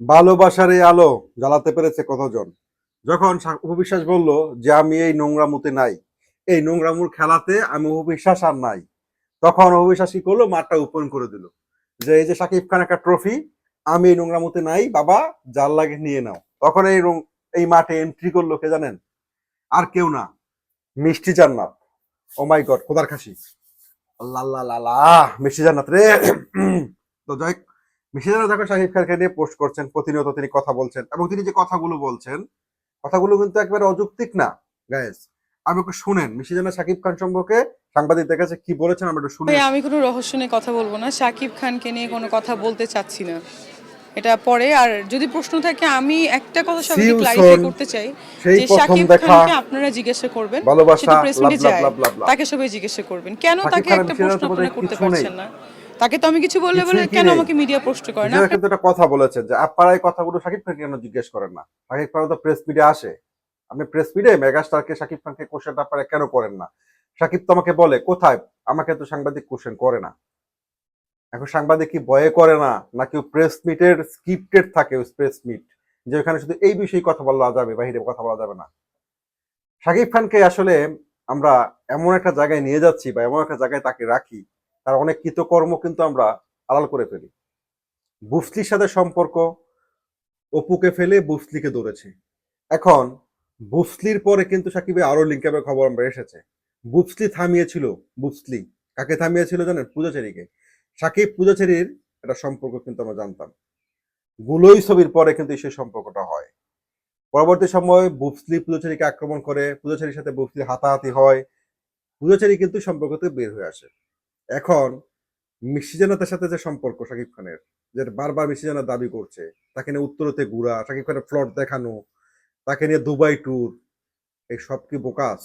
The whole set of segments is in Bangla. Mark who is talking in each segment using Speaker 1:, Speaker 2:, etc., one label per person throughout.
Speaker 1: ভালোবাসার এই আলো জ্বালাতে পেরেছে কতজন? যখন উপবিশ্বাস বলল যে আমি এই নোংরা নোংরামুতে নাই এই নোংরামুর খেলাতে আমি উপবিশ্বাস আর নাই। তখন অবিশ্বাস কি করল? মাঠটা ওপেন করে দিল। যে এই যে সাকিব খান একটা ট্রফি আমি এই নোংরা নোংরামুতে নাই বাবা যার লাগে নিয়ে নাও। তখন এই এই মাঠে এন্ট্রি করল কে জানেন? আর কেউ না। মিষ্টি জান্নাত। ও মাই গড খোদার খাসি। আল্লাহ, আল্লাহ মিষ্টি জান্নাত রে। তো যাই জান্নাত যখন শাকিব খানকে নিয়ে পোস্ট করছেন প্রতিনিয়ত তিনি কথা বলছেন এবং তিনি যে কথাগুলো বলছেন কথাগুলো কিন্তু একবারে অযৌক্তিক না গায়েস আমি একটু শুনেন জান্নাত শাকিব খান সম্পর্কে সাংবাদিকদের কাছে কি বলেছেন আমরা একটু শুনে
Speaker 2: আমি কোনো রহস্য নিয়ে কথা বলব না। শাকিব খানকে নিয়ে কোনো কথা বলতে চাচ্ছি না। এটা পরে আর যদি প্রশ্ন থাকে আমি একটা কথা সবাইকে ক্লারিফাই করতে চাই যে শাকিব খানকে আপনারা জিজ্ঞাসা করবেন
Speaker 1: ভালোবাসা.
Speaker 2: তাকে সবাই জিজ্ঞাসা করবেন। কেন তাকে একটা প্রশ্ন আপনারা করতে পারছেন না? তাকে তো আমি কিছু বললে বলে কেন আমাকে মিডিয়া প্রশ্ন করেন
Speaker 1: মির্জা কিন্তু একটা কথা বলেছেন যে আপনারা এই কথাগুলো সাকিব খানকে কেন জিজ্ঞেস করেন না? সাকিব খান তো প্রেস মিটে আসে। আপনি প্রেস মিটে মেগাস্টারকে সাকিব খানকে কোশ্চেন আপনারা কেন করেন না? সাকিব তো আমাকে বলে কোথায়? আমাকে তো সাংবাদিক কোশ্চেন করে না। এখন সাংবাদিক কি ভয়ে করে না? নাকি প্রেস মিটের স্ক্রিপ্টেড থাকে প্রেস মিট যে ওখানে শুধু এই বিষয়ে কথা বলা যাবে বাইরে কথা বলা যাবে না। সাকিব খানকে আসলে আমরা এমন একটা জায়গায় নিয়ে যাচ্ছি বা এমন একটা জায়গায় তাকে রাখি তার অনেক কৃতকর্ম কিন্তু আমরা আড়াল করে ফেলি। বুফলির সাথে সম্পর্ক অপুকে ফেলে বুফলিকে দৌড়েছে এখন বুফলির পরে কিন্তু সাকিবের আরও লিঙ্কের খবর আমরা এসেছে। বুফলি থামিয়েছিল বুফলি কাকে থামিয়েছিল জানেন? পূজাচেরিকে সাকিব পূজাচেরির একটা সম্পর্ক কিন্তু আমরা জানতাম। গুলোই ছবির পরে কিন্তু সেই সম্পর্কটা হয়। পরবর্তী সময় বুফলি পূজাচেরিকে আক্রমণ করে পূজাচেরির সাথে বুফলি হাতাহাতি হয়। পূজাচেরি কিন্তু সম্পর্ক থেকে বের হয়ে আসে। এখন মিষ্টি জান্নাতের সাথে যে সম্পর্ক শাকিব খানের যেটা বারবার জান্নাত দাবি করছে, তাকে নিয়ে উত্তরতে ঘুরা, শাকিব খানের ফ্লট দেখানো, তাকে নিয়ে দুবাই ট্যুর এই সব কি বোকাস?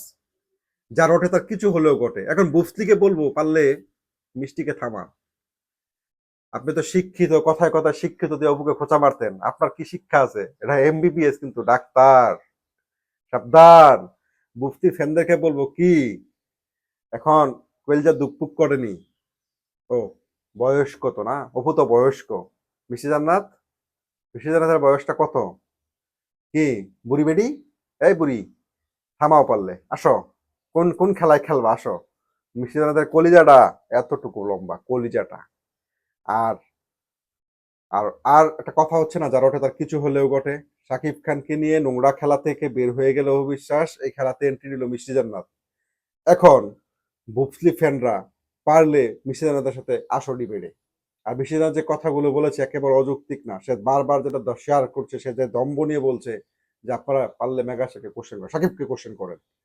Speaker 1: যার ওঠে তার কিছু হলেও ঘটে। এখন বুফলিকে বলব, পারলে মিষ্টিকে থামা আপনি তো শিক্ষিত, কথায় কথায় শিক্ষিত দিয়ে অপুকে খোঁচা মারতেন। আপনার কি শিক্ষা আছে? এটা এমবিবিএস কিন্তু ডাক্তার। সাবধান। মুফতি ফ্যানদেরকে বলব, কি? এখন কোয়েলজা দুপুক করেনি। ও, বয়স্ক তো না? অপু তো বয়স্ক। মিশি জান্নাত? মিশি জান্নাতের বয়সটা কত? কি, বুড়ি বেডি এই বুড়ি, থামাও পারলে। আসো, কোন কোন খেলায় খেলবা? আসো। মিশি জান্নাতের কলিজাটা এতটুকু লম্বা, কলিজাটা। আর আর আর একটা কথা হচ্ছে না, যার ওঠে তার কিছু হলেও ঘটে। সাকিব খানকে নিয়ে নোংরা খেলা থেকে বের হয়ে গেল অবিশ্বাস এই খেলাতে এন্ট্রি নিল মিষ্টি জান্নাত। এখন বুফলি ফ্যানরা পারলে মিশেদানাদের সাথে আসো বেড়ে। আর মিশেদানা যে কথাগুলো বলেছে একেবারে অযৌক্তিক না। সে বারবার যেটা শেয়ার করছে, সে যে দম্ব নিয়ে বলছে যে আপনারা পারলে মেগাসাকে কোশ্চেন করেন, সাকিবকে কোশ্চেন করেন।